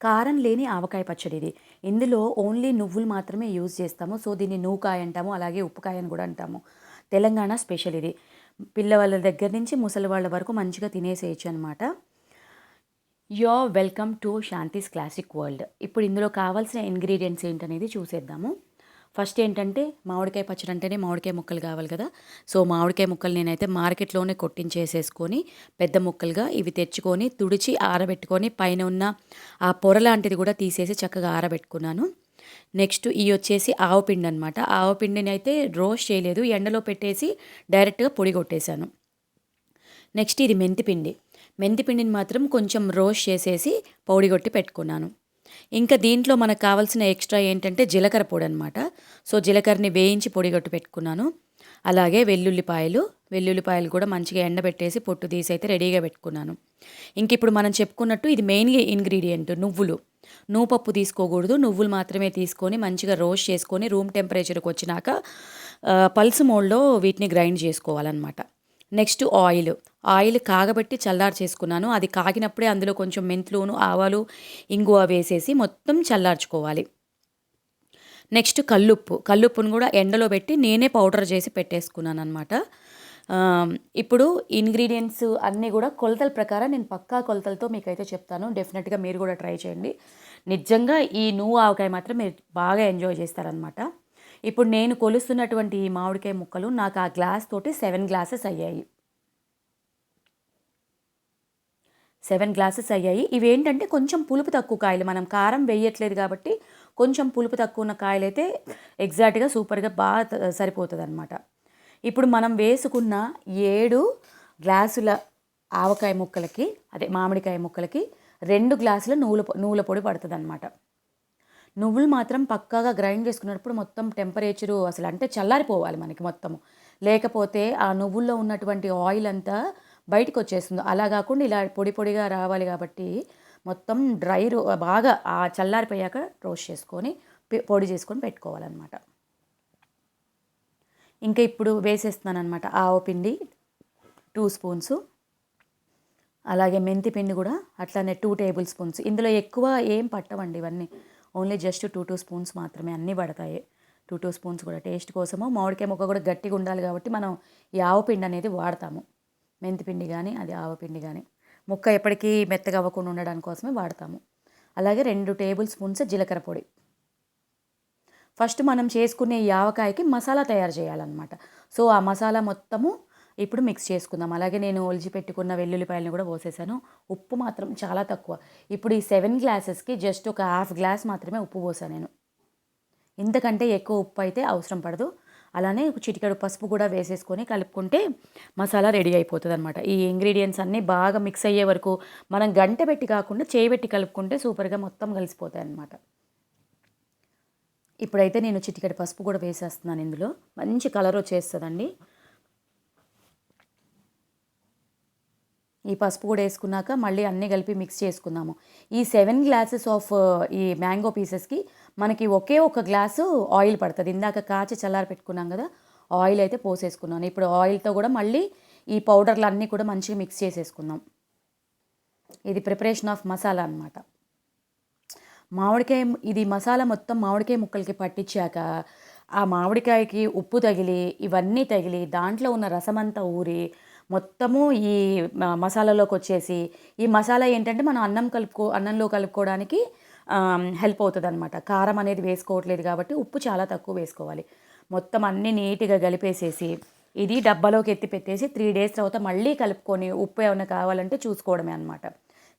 కారం లేని ఆవకాయ పచ్చడి ఇది. ఇందులో ఓన్లీ నువ్వులు మాత్రమే యూజ్ చేస్తాము. సో దీన్ని నూకాయ అంటాము అలాగే ఉప్పుకాయ అని కూడా అంటాము. తెలంగాణ స్పెషల్ ఇది. పిల్లవాళ్ళ దగ్గర నుంచి ముసలి వాళ్ళ వరకు మంచిగా తినేసేయచ్చు అనమాట yo welcome to Shanthi's classic world. ఇప్పుడు ఇందులో కావాల్సిన ఇంగ్రీడియంట్స్ ఏంటనేది చూసేద్దాము. ఫస్ట్ ఏంటంటే మామిడికాయ పచ్చడి అంటేనే మామిడికాయ ముక్కలు కావాలి కదా. సో మామిడికాయ ముక్కలు నేనైతే మార్కెట్లోనే కొట్టించేసేసుకొని పెద్ద ముక్కలుగా ఇవి తెచ్చుకొని తుడిచి ఆరబెట్టుకొని పైన ఉన్న ఆ పొర లాంటిది కూడా తీసేసి చక్కగా ఆరబెట్టుకున్నాను. నెక్స్ట్ ఇవి వచ్చేసి ఆవపిండి అనమాట ఆవపిండిని అయితే రోస్ట్ చేయలేదు. ఎండలో పెట్టేసి డైరెక్ట్గా పొడి కొట్టేశాను. నెక్స్ట్ ఇది మెంతిపిండి. మెంతిపిండిని మాత్రం కొంచెం రోస్ట్ చేసేసి పొడి కొట్టి పెట్టుకున్నాను. ఇంకా దీంట్లో మనకు కావాల్సిన ఎక్స్ట్రా ఏంటంటే జీలకర్ర పొడి అనమాట సో జీలకర్రని వేయించి పొడిగట్టు పెట్టుకున్నాను. అలాగే వెల్లుల్లిపాయలు వెల్లుల్లిపాయలు కూడా మంచిగా ఎండబెట్టేసి పొట్టు తీసి అయితే రెడీగా పెట్టుకున్నాను. ఇంక ఇప్పుడు మనం చెప్పుకున్నట్టు ఇది మెయిన్ ఇంగ్రీడియంట్ నువ్వులు. నువ్వుపప్పు తీసుకోకూడదు నువ్వులు మాత్రమే తీసుకొని మంచిగా రోస్ట్ చేసుకొని రూమ్ టెంపరేచర్కి వచ్చినాక పల్స్ మోడ్లో వీటిని గ్రైండ్ చేసుకోవాలన్నమాట. నెక్స్ట్ ఆయిల్ ఆయిల్ కాగబెట్టి చల్లారు చేసుకున్నాను. అది కాగినప్పుడే అందులో కొంచెం మెంతులును ఆవాలు ఇంగువ వేసేసి మొత్తం చల్లార్చుకోవాలి. నెక్స్ట్ కల్లుప్పు. కల్లుప్పును కూడా ఎండలో పెట్టి నేనే పౌడర్ చేసి పెట్టేసుకున్నాను అనమాట ఇప్పుడు ఇంగ్రీడియంట్స్ అన్నీ కూడా కొలతల ప్రకారం నేను పక్కా కొలతలతో మీకైతే చెప్తాను. డెఫినెట్గా మీరు కూడా ట్రై చేయండి. నిజంగా ఈ నువ్వు ఆవకాయ మాత్రం మీరు బాగా ఎంజాయ్ చేస్తారనమాట ఇప్పుడు నేను కొలుస్తున్నటువంటి ఈ మామిడికాయ ముక్కలు నాకు ఆ గ్లాస్ తోటి సెవెన్ గ్లాసెస్ అయ్యాయి. సెవెన్ గ్లాసెస్ అయ్యాయి. ఇవి ఏంటంటే కొంచెం పులుపు తక్కువ కాయలు. మనం కారం వేయట్లేదు కాబట్టి కొంచెం పులుపు తక్కువ ఉన్న కాయలు అయితే ఎగ్జాక్ట్గా సూపర్గా బాగా సరిపోతుంది అనమాట ఇప్పుడు మనం వేసుకున్న ఏడు గ్లాసుల ఆవకాయ ముక్కలకి అదే మామిడికాయ ముక్కలకి రెండు గ్లాసుల నువ్వుల నువ్వుల పొడి పడుతుంది అనమాట నువ్వులు మాత్రం పక్కాగా గ్రైండ్ చేసుకున్నప్పుడు మొత్తం టెంపరేచరు అసలు అంటే చల్లారిపోవాలి మనకి మొత్తము. లేకపోతే ఆ నువ్వుల్లో ఉన్నటువంటి ఆయిల్ అంతా బయటకు వచ్చేస్తుంది అలా కాకుండా ఇలా పొడి పొడిగా రావాలి కాబట్టి మొత్తం డ్రై రో బాగా ఆ చల్లారిపోయాక రోస్ట్ చేసుకొని పొడి చేసుకొని పెట్టుకోవాలన్నమాట. ఇంకా ఇప్పుడు వేసేస్తున్నాను అనమాట ఆవు పిండి టూ స్పూన్స్ అలాగే మెంతి పిండి కూడా అట్లానే టూ టేబుల్ స్పూన్స్. ఇందులో ఎక్కువ ఏం పట్టవండి ఇవన్నీ. Only just two two spoons మాత్రమే. అన్నీ పడతాయి. టూ టూ స్పూన్స్ కూడా టేస్ట్ కోసము మామిడికాయ ముక్క కూడా గట్టిగా ఉండాలి కాబట్టి మనం ఈ ఆవపిండి అనేది వాడతాము. మెంతిపిండి కానీ అది ఆవపిండి కానీ ముక్క ఎప్పటికీ మెత్తగా అవ్వకుండా ఉండడానికి కోసమే వాడతాము. అలాగే రెండు టేబుల్ స్పూన్స్ జీలకర్ర పొడి. ఫస్ట్ మనం చేసుకునే ఈ ఆవకాయకి మసాలా తయారు చేయాలన్నమాట. సో ఆ మసాలా మొత్తము ఇప్పుడు మిక్స్ చేసుకుందాం. అలాగే నేను ఒలిచి పెట్టుకున్న వెల్లుల్లిపాయలను కూడా పోసేసాను. ఉప్పు మాత్రం చాలా తక్కువ. ఇప్పుడు ఈ సెవెన్ గ్లాసెస్కి జస్ట్ ఒక హాఫ్ గ్లాస్ మాత్రమే ఉప్పు పోసాను నేను. ఇంతకంటే ఎక్కువ ఉప్పు అయితే అవసరం పడదు. అలానే చిటికెడు పసుపు కూడా వేసేసుకొని కలుపుకుంటే మసాలా రెడీ అయిపోతుంది అనమాట ఈ ఇంగ్రీడియంట్స్ అన్నీ బాగా మిక్స్ అయ్యే వరకు మనం గంట పెట్టి కాకుండా చేయబెట్టి కలుపుకుంటే సూపర్గా మొత్తం కలిసిపోతాయి అనమాట ఇప్పుడైతే నేను చిటికెడు పసుపు కూడా వేసేస్తున్నాను ఇందులో. మంచి కలర్ వచ్చేస్తుందండి. ఈ పసుపు కూడా వేసుకున్నాక మళ్ళీ అన్నీ కలిపి మిక్స్ చేసుకుందాము. ఈ సెవెన్ గ్లాసెస్ ఆఫ్ ఈ మ్యాంగో పీసెస్కి మనకి ఒకే ఒక గ్లాసు ఆయిల్ పడుతుంది. ఇందాక కాచి చల్లారి పెట్టుకున్నాం కదా ఆయిల్ అయితే పోసేసుకున్నాను ఇప్పుడు ఆయిల్తో కూడా మళ్ళీ ఈ పౌడర్లు అన్నీ కూడా మంచిగా మిక్స్ చేసేసుకుందాం ఇది ప్రిపరేషన్ ఆఫ్ మసాలా అనమాట మామిడికాయ ఇది మసాలా మొత్తం మామిడికాయ ముక్కలకి పట్టించాక ఆ మామిడికాయకి ఉప్పు తగిలి ఇవన్నీ తగిలి దాంట్లో ఉన్న రసమంతా ఊరి మొత్తము ఈ మసాలాలోకి వచ్చేసి ఈ మసాలా ఏంటంటే మనం అన్నం కలుపుకో అన్నంలో కలుపుకోవడానికి హెల్ప్ అవుతుంది అనమాట కారం అనేది వేసుకోవట్లేదు కాబట్టి ఉప్పు చాలా తక్కువ వేసుకోవాలి. మొత్తం అన్నీ నీట్గా కలిపేసేసి ఇది డబ్బాలోకి ఎత్తి పెట్టేసి త్రీ డేస్ తర్వాత మళ్ళీ కలుపుకొని ఉప్పు ఏమైనా కావాలంటే చూసుకోవడమే అనమాట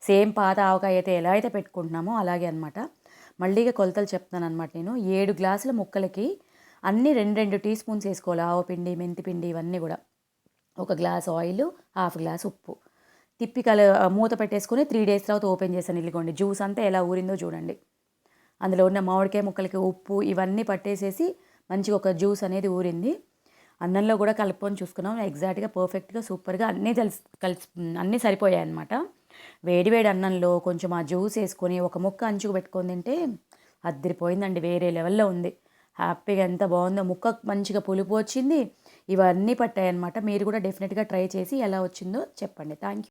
సేమ్ పాత ఆవకాయ అయితే ఎలా అయితే పెట్టుకుంటున్నామో అలాగే అనమాట మళ్ళీగా కొలతలు చెప్తాను అనమాట నేను. ఏడు గ్లాసుల ముక్కలకి అన్నీ రెండు రెండు టీ స్పూన్స్ వేసుకోవాలి. ఆవపిండి మెంతిపిండి ఇవన్నీ కూడా. ఒక గ్లాస్ ఆయిల్ హాఫ్ గ్లాస్ ఉప్పు. తిప్పి కల మూత పెట్టేసుకొని త్రీ డేస్ తర్వాత ఓపెన్ చేశాను ఇల్లుకోండి జ్యూస్ అంతా ఎలా ఊరిందో చూడండి. అందులో ఉన్న మామిడికాయ ముక్కలకి ఉప్పు ఇవన్నీ పట్టేసేసి మంచిగా ఒక జ్యూస్ అనేది ఊరింది. అన్నంలో కూడా కలుపుకొని చూసుకున్నాం. ఎగ్జాక్ట్గా పర్ఫెక్ట్గా సూపర్గా అన్నీ కలిసి కలిసి అన్నీ సరిపోయాయి అనమాట వేడివేడి అన్నంలో కొంచెం ఆ జ్యూస్ వేసుకొని ఒక ముక్క అంచుకు పెట్టుకొని తింటే అద్దరిపోయిందండి వేరే లెవెల్లో ఉంది. హ్యాపీగా ఎంత బాగుందో. ముక్క మంచిగా పులుపు వచ్చింది. ఇవన్నీ పట్టాయన్నమాట. మీరు కూడా డెఫినెట్గా ట్రై చేసి ఎలా వచ్చిందో చెప్పండి. Thank you